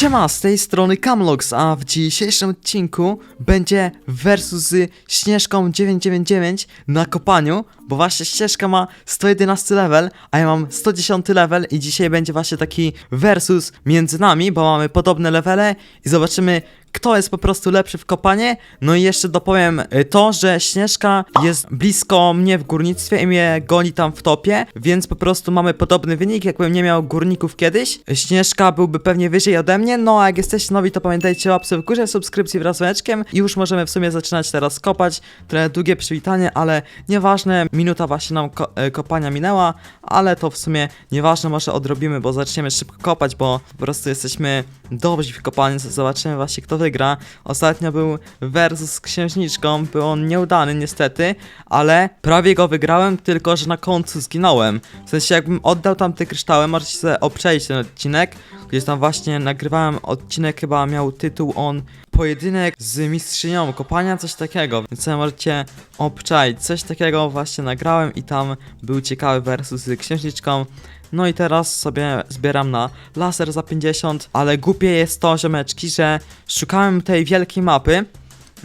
Siema, z tej strony Camlox, a w dzisiejszym odcinku będzie versus z Śnieżką 999 na kopaniu, bo właśnie Ścieżka ma 111 level, a ja mam 110 level i dzisiaj będzie właśnie taki versus między nami, bo mamy podobne levele i zobaczymy kto jest po prostu lepszy w kopanie. No i jeszcze dopowiem y, to, że Śnieżka jest blisko mnie w górnictwie i mnie goni tam w topie, więc po prostu mamy podobny wynik, jakbym nie miał górników kiedyś. Śnieżka byłby pewnie wyżej ode mnie, no a jak jesteście nowi, to pamiętajcie o łapce w górze, subskrypcji wraz z dzwoneczkiem i już możemy w sumie zaczynać teraz kopać. Trochę długie przywitanie, ale nieważne, minuta właśnie nam ko e, kopania minęła, ale to w sumie nieważne, może odrobimy, bo zaczniemy szybko kopać, bo po prostu jesteśmy dobrzy w kopaniu, zobaczymy właśnie kto wygra. Ostatnio był versus z księżniczką, był on nieudany niestety, ale prawie go wygrałem, tylko że na końcu zginąłem. W sensie jakbym oddał tam te kryształy, możecie sobie obczaić ten odcinek, gdzieś tam właśnie nagrywałem odcinek, chyba miał tytuł on Pojedynek z mistrzynią kopania, coś takiego, więc sobie możecie obczaić. Coś takiego właśnie nagrałem i tam był ciekawy versus z księżniczką. No i teraz sobie zbieram na laser za 50, ale głupie jest to, ziomeczki, że szukałem tej wielkiej mapy,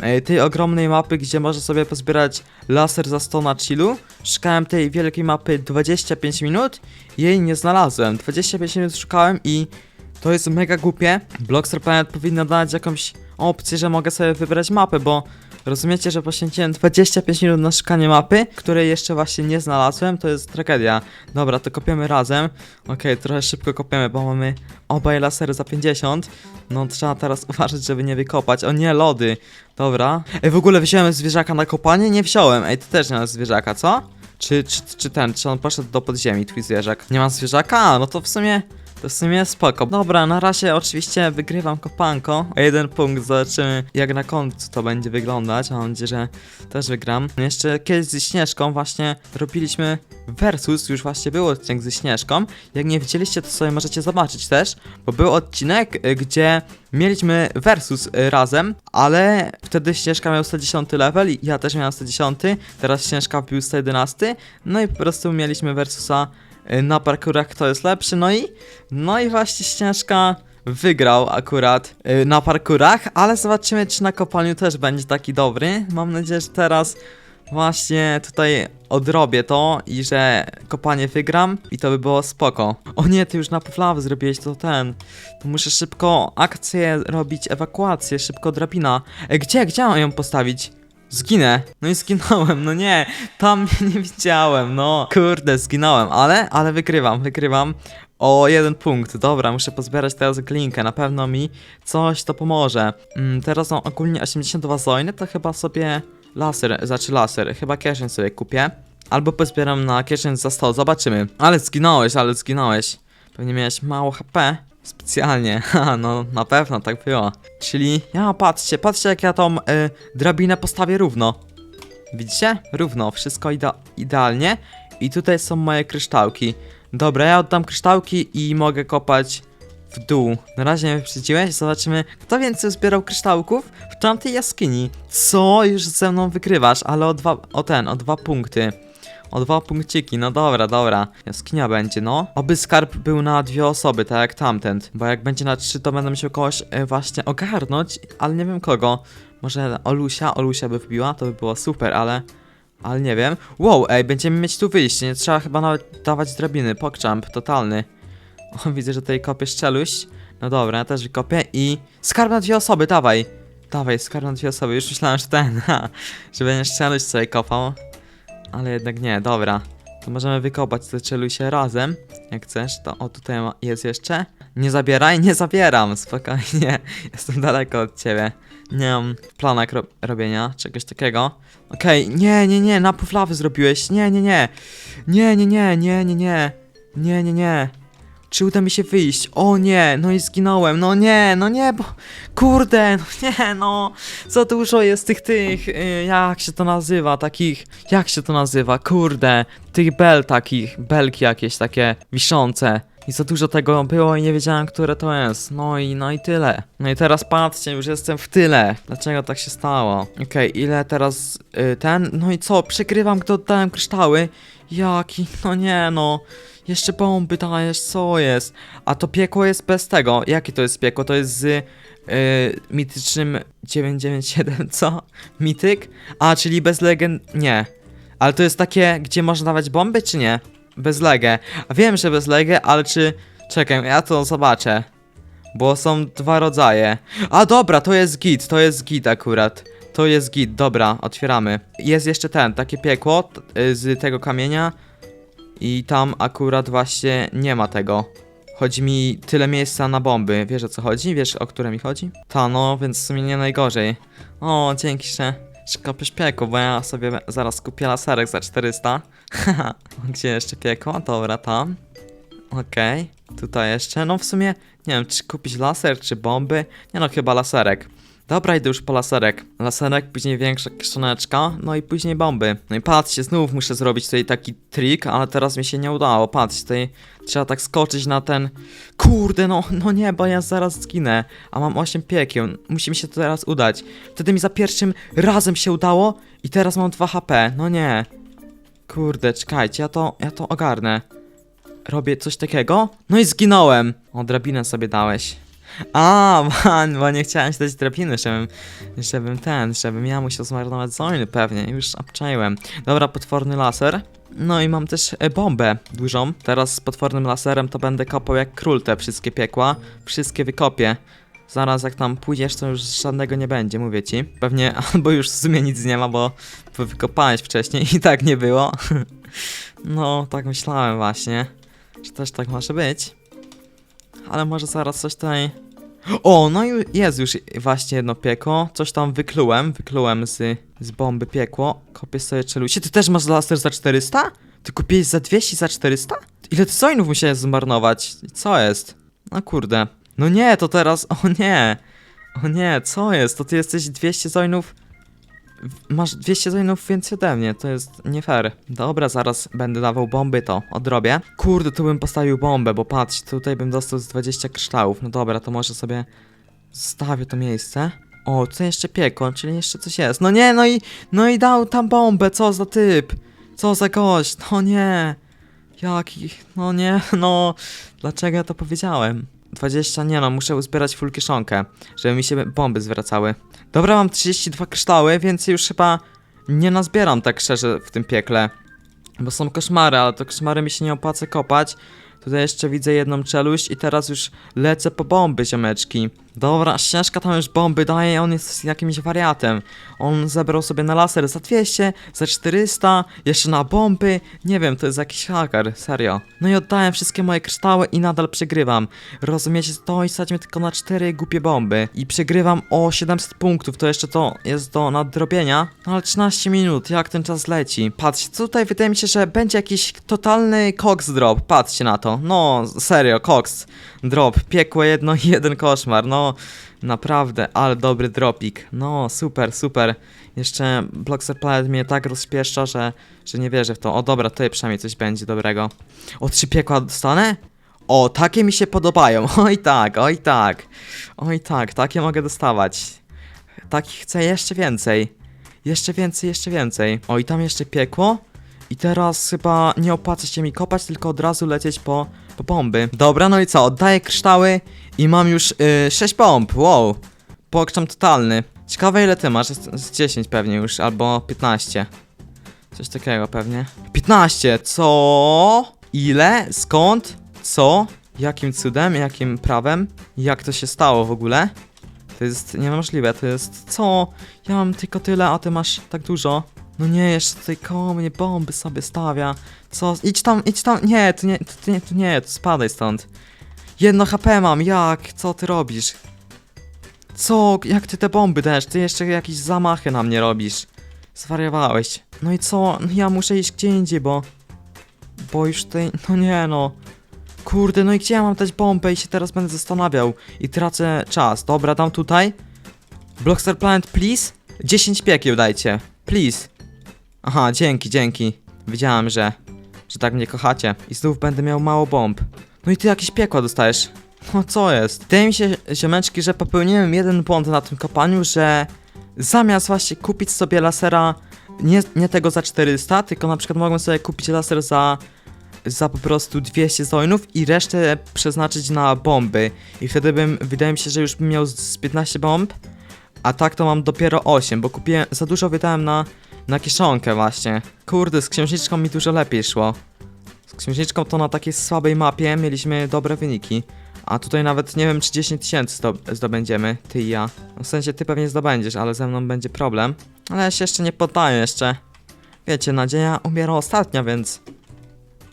e, tej ogromnej mapy, gdzie można sobie pozbierać laser za 100 na chillu. Szukałem tej wielkiej mapy 25 minut, jej nie znalazłem. 25 minut szukałem i to jest mega głupie. Blockster Planet powinno dać jakąś opcję, że mogę sobie wybrać mapę, bo rozumiecie, że poświęciłem 25 minut na szukanie mapy, której jeszcze właśnie nie znalazłem, to jest tragedia. Dobra, to kopiemy razem. Okej, trochę szybko kopiemy, bo mamy obaj lasery za 50. No trzeba teraz uważać, żeby nie wykopać. O nie, lody. Dobra. Ej, w ogóle wziąłem zwierzaka na kopanie? Nie wziąłem. Ej, ty też nie masz zwierzaka, co? Czy, czy, czy ten, czy on poszedł do podziemi, twój zwierzak? Nie ma zwierzaka? No to w sumie to w sumie spoko. Dobra, na razie oczywiście wygrywam kopanko. O jeden punkt, zobaczymy jak na końcu to będzie wyglądać. Mam nadzieję, że też wygram. Jeszcze kiedyś ze Śnieżką właśnie robiliśmy versus, już właśnie był odcinek ze Śnieżką. Jak nie widzieliście, to sobie możecie zobaczyć też, bo był odcinek, y, gdzie mieliśmy versus y, razem, ale wtedy Śnieżka miał 110 level i ja też miałem 110, teraz Śnieżka wbił 111, no i po prostu mieliśmy versusa na parkurach kto jest lepszy, no i no i właśnie Śnieżka wygrał akurat y, na parkurach, ale zobaczymy czy na kopaniu też będzie taki dobry. Mam nadzieję, że teraz właśnie tutaj odrobię to i że kopanie wygram i to by było spoko. O nie, ty już na powlawy zrobiłeś to ten. To muszę szybko akcję robić, ewakuację, szybko drabina. E, gdzie, gdzie mam ją postawić? Zginę. No i zginąłem, no nie, tam mnie nie widziałem, no. Kurde, zginąłem, ale, ale wygrywam, wygrywam. O jeden punkt, dobra, muszę pozbierać teraz glinkę, na pewno mi coś to pomoże. Mm, teraz mam ogólnie 82 zojny, to chyba sobie laser, znaczy laser, chyba kieszeń sobie kupię. Albo pozbieram na kieszeń za 100, zobaczymy. Ale zginąłeś, ale zginąłeś. Pewnie miałeś mało HP. Specjalnie, haha, no na pewno tak było. Czyli, ja patrzcie, patrzcie jak ja tą y, drabinę postawię równo. Widzicie? Równo, wszystko ide idealnie. I tutaj są moje kryształki. Dobra, ja oddam kryształki i mogę kopać w dół. Na razie mnie wyprzedziłeś, zobaczymy kto więcej zbierał kryształków w tamtej jaskini. Co? Już ze mną wygrywasz, ale o dwa, o ten, o dwa punkty. O dwa punkciki, no dobra, dobra. Jaskinia będzie, no. Oby skarb był na dwie osoby, tak jak tamten. Bo jak będzie na trzy, to będę musiał kogoś e, właśnie ogarnąć, ale nie wiem kogo. Może Olusia, Olusia by wbiła, to by było super, ale... Ale nie wiem. Wow, ej, będziemy mieć tu wyjście, nie trzeba chyba nawet dawać drabiny. Pokczamp, totalny. O, widzę, że tutaj kopiesz czeluść. No dobra, ja też wykopię i... Skarb na dwie osoby, dawaj! Dawaj, skarb na dwie osoby. Już myślałem, że ten, ha, że będziesz czeluść sobie kopał. Ale jednak nie, dobra. To możemy wykopać te czelusie razem. Jak chcesz, to o tutaj jest jeszcze. Nie zabieraj, nie zabieram, spokojnie. Jestem daleko od ciebie. Nie mam planek ro robienia czegoś takiego. Okej, nie, nie, nie, napływ lawy zrobiłeś. Nie, nie, nie. Nie, nie, nie, nie, nie, nie. Nie, nie, nie. Czy uda mi się wyjść? O nie, no i zginąłem. No nie, no nie, bo kurde, no nie, no. Za dużo jest tych tych, y, jak się to nazywa, takich, jak się to nazywa, kurde, tych bel takich, belki jakieś takie wiszące. I za dużo tego było i nie wiedziałem, które to jest. No i, no i tyle. No i teraz patrzcie, już jestem w tyle. Dlaczego tak się stało? Okej, ile teraz y, ten? No i co? Przegrywam, gdy oddałem kryształy. Jaki? No nie no. Jeszcze bomby dajesz, co jest? A to piekło jest bez tego. Jakie to jest piekło? To jest z yy, mitycznym 997, co? Mityk? A, czyli bez legend... Nie. Ale to jest takie, gdzie można dawać bomby, czy nie? Bez legę. A wiem, że bez legę, ale czy... Czekaj, ja to zobaczę. Bo są dwa rodzaje. A dobra, to jest git, to jest git akurat. To jest git, dobra, otwieramy. Jest jeszcze ten, takie piekło y, z tego kamienia. I tam akurat właśnie nie ma tego. Chodzi mi tyle miejsca na bomby. Wiesz o co chodzi? Wiesz o które mi chodzi? Ta no, więc w sumie nie najgorzej. O, dzięki, że, że kopiesz piekło, bo ja sobie zaraz kupię laserek za 400. Haha, gdzie jeszcze piekło? Dobra, tam. Okej, tutaj jeszcze. No w sumie nie wiem, czy kupić laser, czy bomby. Nie no, chyba laserek. Dobra, idę już po laserek. Laserek, później większa kieszoneczka, no i później bomby. No i patrzcie, znów muszę zrobić tutaj taki trik, ale teraz mi się nie udało. Patrzcie, tutaj trzeba tak skoczyć na ten... Kurde, no, no nie, bo ja zaraz zginę. A mam 8 piekieł. Musi mi się to teraz udać. Wtedy mi za pierwszym razem się udało i teraz mam 2 HP. No nie. Kurde, czekajcie, ja to, ja to ogarnę. Robię coś takiego? No i zginąłem! O, drabinę sobie dałeś. A, man, bo nie chciałem ci dać drabiny, żebym, żebym ten, żebym ja musiał zmarnować zojny pewnie, już obczaiłem. Dobra, potworny laser. No i mam też e, bombę dużą. Teraz z potwornym laserem to będę kopał jak król te wszystkie piekła. Wszystkie wykopię. Zaraz jak tam pójdziesz, to już żadnego nie będzie, mówię ci. Pewnie, albo już w sumie nic nie ma, bo wykopałeś wcześniej i tak nie było. No, tak myślałem właśnie, że też tak może być. Ale może zaraz coś tutaj... O, no i jest już właśnie jedno piekło. Coś tam wyklułem, wyklułem z, z bomby piekło. Kopię sobie czeluście. Ty też masz laser za 400? Ty kupiłeś za 200 za 400? Ile ty coinów musiałeś zmarnować? Co jest? No kurde. No nie, to teraz... O nie! O nie, co jest? To ty jesteś 200 coinów... Masz 200 coinów więcej ode mnie, to jest nie fair. Dobra, zaraz będę dawał bomby, to odrobię. Kurde, tu bym postawił bombę, bo patrz, tutaj bym dostał z 20 kryształów. No dobra, to może sobie zostawię to miejsce. O, tutaj jeszcze piekło, czyli jeszcze coś jest. No nie, no i, no i dał tam bombę, co za typ? Co za gość? No nie. Jaki, no nie, no. Dlaczego ja to powiedziałem? 20, nie no, muszę uzbierać full kieszonkę, żeby mi się bomby zwracały. Dobra, mam 32 kryształy, więc już chyba nie nazbieram tak szczerze w tym piekle. Bo są koszmary, ale to koszmary mi się nie opłaca kopać. Tutaj jeszcze widzę jedną czeluść i teraz już lecę po bomby, ziomeczki. Dobra, ścieżka tam już bomby daje, on jest jakimś wariatem. On zebrał sobie na laser za 200, za 400, jeszcze na bomby. Nie wiem, to jest jakiś haker, serio. No i oddałem wszystkie moje kryształy i nadal przegrywam. Rozumiecie, to i stać tylko na 4 głupie bomby. I przegrywam o 700 punktów, to jeszcze to jest do nadrobienia. No ale 13 minut, jak ten czas leci. Patrzcie, tutaj wydaje mi się, że będzie jakiś totalny cox drop. Patrzcie na to. No, serio, cox drop. Piekło jedno jeden koszmar. No, naprawdę, ale dobry dropik. No, super, super. Jeszcze Blockster Planet mnie tak rozpieszcza, że, że nie wierzę w to. O dobra, tutaj przynajmniej coś będzie dobrego. O, trzy piekła dostanę? O, takie mi się podobają. Oj tak, oj tak. Oj tak, takie mogę dostawać. Takich chcę jeszcze więcej. Jeszcze więcej, jeszcze więcej. O, i tam jeszcze piekło. I teraz chyba nie opłaca się mi kopać, tylko od razu lecieć po, po bomby. Dobra, no i co? Oddaję kryształy i mam już yy, 6 bomb. Wow. Pokrzam totalny. Ciekawe ile ty masz? Z, z 10 pewnie już, albo 15. Coś takiego pewnie. 15! Co? Ile? Skąd? Co? Jakim cudem? Jakim prawem? Jak to się stało w ogóle? To jest niemożliwe, to jest... Co? Ja mam tylko tyle, a ty masz tak dużo. No nie, jeszcze tutaj koło mnie bomby sobie stawia. Co? Idź tam, idź tam. Nie, tu nie, tu nie, tu nie, tu spadaj stąd. Jedno HP mam, jak? Co ty robisz? Co? Jak ty te bomby dajesz? Ty jeszcze jakieś zamachy na mnie robisz. Zwariowałeś. No i co? No ja muszę iść gdzie indziej, bo... Bo już tutaj... No nie no. Kurde, no i gdzie ja mam dać bombę i się teraz będę zastanawiał. I tracę czas. Dobra, dam tutaj. Blockstar Planet, please? 10 piekieł dajcie. Please. Aha, dzięki, dzięki. Wiedziałem, że... Że tak mnie kochacie. I znów będę miał mało bomb. No i ty jakieś piekła dostajesz. No co jest? Wydaje mi się, ziomeczki, że popełniłem jeden błąd na tym kopaniu, że zamiast właśnie kupić sobie lasera nie, nie tego za 400, tylko na przykład mogłem sobie kupić laser za, za po prostu 200 coinów i resztę przeznaczyć na bomby. I wtedy bym, wydaje mi się, że już bym miał z 15 bomb, a tak to mam dopiero 8, bo kupiłem, za dużo wydałem na, na kieszonkę właśnie. Kurde, z księżniczką mi dużo lepiej szło. Z księżniczką to na takiej słabej mapie mieliśmy dobre wyniki. A tutaj nawet nie wiem, czy 10 tysięcy zdob- zdobędziemy, ty i ja. No w sensie ty pewnie zdobędziesz, ale ze mną będzie problem. Ale ja się jeszcze nie poddaję jeszcze. Wiecie, nadzieja umiera ostatnia, więc...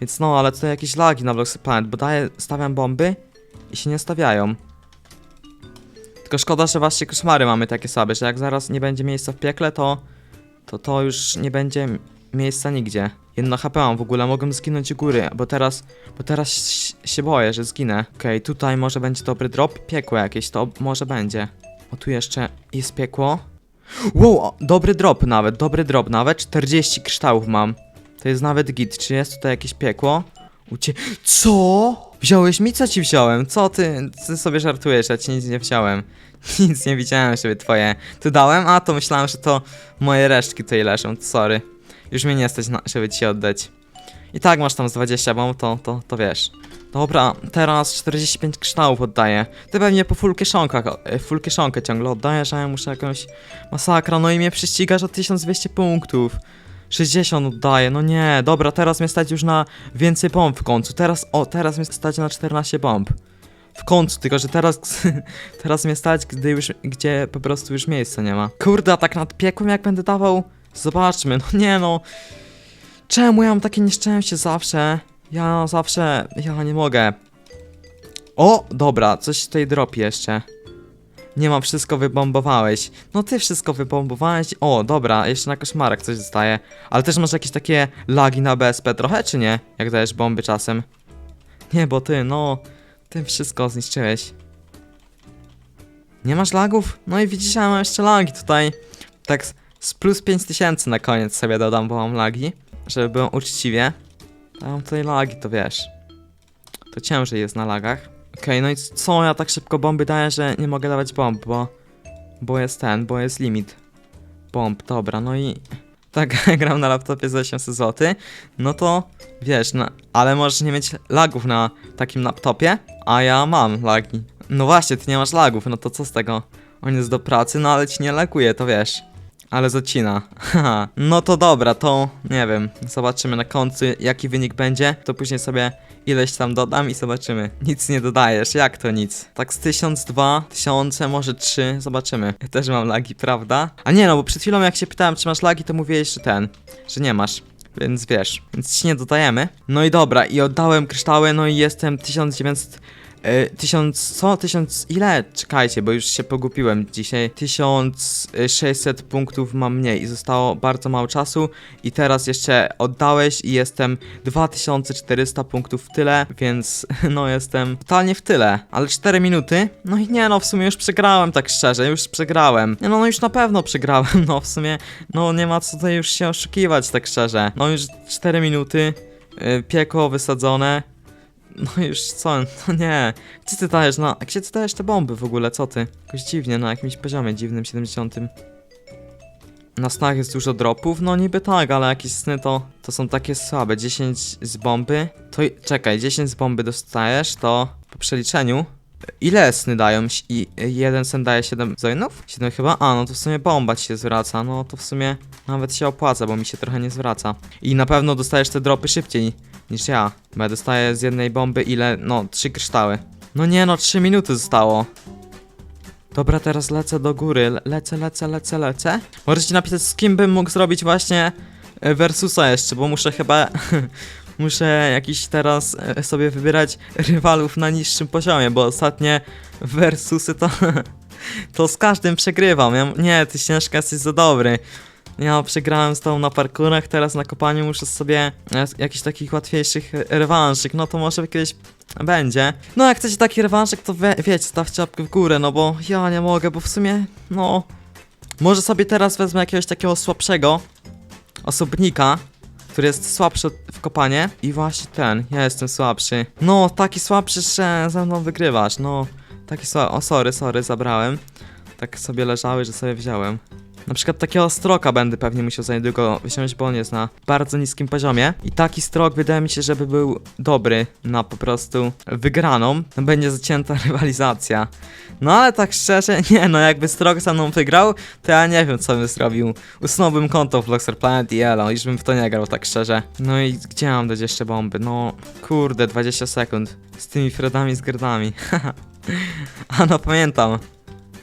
Więc no, ale tutaj jakieś lagi na Bloxy Planet, bo daję, stawiam bomby i się nie stawiają. Tylko szkoda, że właśnie koszmary mamy takie słabe, że jak zaraz nie będzie miejsca w piekle, to... To to już nie będzie miejsca nigdzie. Jedno HP mam w ogóle, mogłem zginąć u góry, bo teraz... Bo teraz się boję, że zginę. Okej, tutaj może będzie dobry drop, piekło jakieś, to może będzie. O, tu jeszcze jest piekło. Wow, o, dobry drop nawet, dobry drop nawet. 40 kryształów mam. To jest nawet git. Czy jest tutaj jakieś piekło? Ucie... Co? Wziąłeś mi? Co ci wziąłem? Co ty? Ty sobie żartujesz, ja ci nic nie wziąłem. Nic nie widziałem, żeby twoje... Tu dałem? A, to myślałem, że to moje resztki tutaj leżą, sorry. Już mnie nie stać, na, żeby ci oddać. I tak masz tam z 20 bomb, to, to, to wiesz. Dobra, teraz 45 kryształów oddaję. Ty pewnie po full kieszonkach, e, full kieszonkę ciągle oddajesz, a ja muszę jakąś masakra, no i mnie prześcigasz o 1200 punktów. 60 oddaję, no nie, dobra, teraz mnie stać już na więcej bomb w końcu. Teraz, o, teraz mnie stać na 14 bomb. W końcu, tylko że teraz, teraz mnie stać, gdy już, gdzie po prostu już miejsca nie ma. Kurde, tak nad piekłem jak będę dawał, zobaczmy, no nie no. Czemu ja mam takie nieszczęście zawsze? Ja zawsze, ja nie mogę. O, dobra, coś tutaj dropi jeszcze. Nie mam, wszystko wybombowałeś. No ty wszystko wybombowałeś. O, dobra, jeszcze na koszmarek coś zostaje. Ale też masz jakieś takie lagi na BSP trochę, czy nie? Jak dajesz bomby czasem. Nie, bo ty, no, ty wszystko zniszczyłeś. Nie masz lagów? No i widzisz, ja mam jeszcze lagi tutaj. Tak z- plus 5000 na koniec sobie dodam, bo mam lagi. Żeby było uczciwie. A mam tutaj lagi, to wiesz. To ciężej jest na lagach. Okej, no i co ja tak szybko bomby daję, że nie mogę dawać bomb, bo... Bo jest ten, bo jest limit. Bomb, dobra, no i... Tak, gram na laptopie za 800 zł, no to wiesz, no, ale możesz nie mieć lagów na takim laptopie, a ja mam lagi. No właśnie, ty nie masz lagów, no to co z tego? On jest do pracy, no ale ci nie laguje, to wiesz. Ale zacina. Haha. no to dobra, to nie wiem. Zobaczymy na końcu jaki wynik będzie. To później sobie ileś tam dodam i zobaczymy. Nic nie dodajesz, jak to nic? Tak z 1000, 2, 1000, może 3, zobaczymy. Ja też mam lagi, prawda? A nie no, bo przed chwilą jak się pytałem czy masz lagi, to mówiłeś, że ten, że nie masz. Więc wiesz, więc ci nie dodajemy. No i dobra, i oddałem kryształy, no i jestem 1900... E, tysiąc, co? Tysiąc, ile? Czekajcie, bo już się pogupiłem dzisiaj. 1600 punktów mam mniej i zostało bardzo mało czasu i teraz jeszcze oddałeś i jestem 2400 punktów w tyle, więc no jestem totalnie w tyle, ale 4 minuty, no i nie no, w sumie już przegrałem tak szczerze, już przegrałem. Nie no, no już na pewno przegrałem, no w sumie, no nie ma co tutaj już się oszukiwać tak szczerze. No już 4 minuty, yy, piekło wysadzone, no już co? No nie. Gdzie ty dajesz na. Gdzie ty dajesz te bomby w ogóle? Co ty? Jakoś dziwnie, na jakimś poziomie dziwnym 70. Na snach jest dużo dropów? No niby tak, ale jakieś sny to, to są takie słabe. 10 z bomby. To czekaj, 10 z bomby dostajesz, to po przeliczeniu. Ile sny dają? I jeden sen daje 7 zoinów? 7 chyba? A, no to w sumie bomba ci się zwraca. No to w sumie nawet się opłaca, bo mi się trochę nie zwraca. I na pewno dostajesz te dropy szybciej niż ja. Bo ja dostaję z jednej bomby ile? No, trzy kryształy. No nie no, trzy minuty zostało. Dobra, teraz lecę do góry. Le- Lecę, lecę, lecę, lecę. Możecie napisać, z kim bym mógł zrobić właśnie e, Versusa jeszcze, bo muszę chyba... muszę jakiś teraz e, sobie wybierać rywalów na niższym poziomie, bo ostatnie Versusy to... to z każdym przegrywam. Ja, nie, ty ciężka jesteś za dobry. Ja przegrałem z tą na parkurach, teraz na kopaniu muszę sobie e, jakichś takich łatwiejszych rewanżyk, no to może kiedyś będzie. No jak chcecie taki rewanżyk, to wie, wiecie, stawcie łapkę w górę, no bo ja nie mogę, bo w sumie, no... Może sobie teraz wezmę jakiegoś takiego słabszego osobnika, który jest słabszy w kopanie i właśnie ten, ja jestem słabszy. No, taki słabszy, że ze mną wygrywasz, no. Taki słabszy, o sorry, sorry, zabrałem. Tak sobie leżały, że sobie wziąłem. Na przykład takiego stroka będę pewnie musiał za niedługo wyciągnąć, bo on jest na bardzo niskim poziomie. I taki strok wydaje mi się, żeby był dobry na po prostu wygraną. Będzie zacięta rywalizacja. No ale tak szczerze, nie no, jakby strok za mną wygrał, to ja nie wiem co bym zrobił. Usunąłbym konto w Vlogstar Planet i elo, już bym w to nie grał tak szczerze. No i gdzie mam dać jeszcze bomby? No, kurde, 20 sekund. Z tymi Fredami z Gredami. A no pamiętam.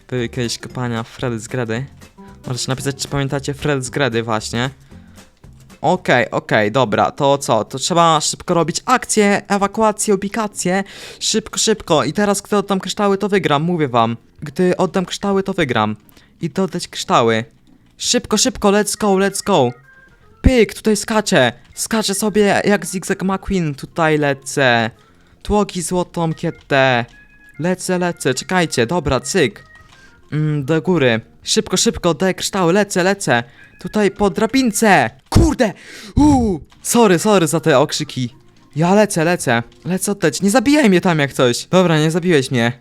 Były kiedyś kopania Fredy z Gredy. Możecie napisać, czy pamiętacie Fred z Gredy właśnie. Okej, okej, dobra, to co? To trzeba szybko robić akcję, ewakuację, ubikację. Szybko, szybko. I teraz, gdy oddam kryształy, to wygram, mówię wam. Gdy oddam kryształy, to wygram. I to oddać kryształy. Szybko, szybko, let's go, let's go. Pyk, tutaj skaczę. Skaczę sobie jak Zigzag McQueen, tutaj lecę. Tłoki złotą kietę. Lecę, lecę, czekajcie, dobra, cyk. Mm, do góry. Szybko, szybko, daj kryształy, lecę, lecę. Tutaj po drabince. Kurde! Uuu! Sorry, sorry za te okrzyki. Ja lecę, lecę. Lecę oddać. Nie zabijaj mnie tam jak coś. Dobra, nie zabiłeś mnie.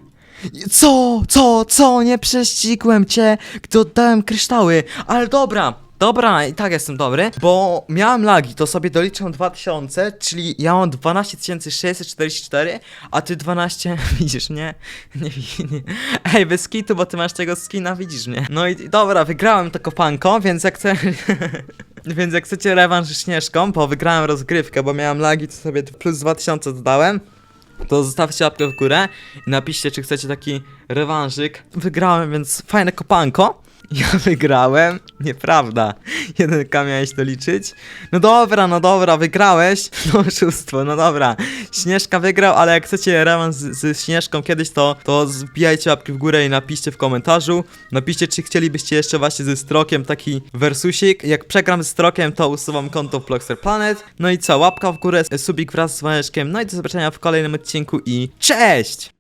Co? Co? Co? Nie prześcigłem cię, gdy oddałem kryształy. Ale dobra. Dobra, i tak jestem dobry, bo miałem lagi, to sobie doliczę 2000, czyli ja mam 12644, a ty 12, widzisz mnie? Nie, nie. Ej, bez skitu, bo ty masz tego skina, widzisz mnie. No i dobra, wygrałem to kopanko, więc jak chcę... więc jak chcecie rewanż Śnieżką, bo wygrałem rozgrywkę, bo miałem lagi, to sobie plus 2000 dodałem, to zostawcie łapkę w górę i napiszcie, czy chcecie taki rewanżyk. Wygrałem, więc fajne kopanko. Ja wygrałem? Nieprawda. 1k miałeś doliczyć? No dobra, no dobra, wygrałeś. No oszustwo, no dobra. Śnieżka wygrał, ale jak chcecie rewanż z, z Śnieżką kiedyś, to, to zbijajcie łapki w górę i napiszcie w komentarzu. Napiszcie, czy chcielibyście jeszcze właśnie ze Strokiem taki versusik. Jak przegram z Strokiem, to usuwam konto w Blockster Planet. No i co, łapka w górę, subik wraz z dzwoneczkiem. No i do zobaczenia w kolejnym odcinku i cześć!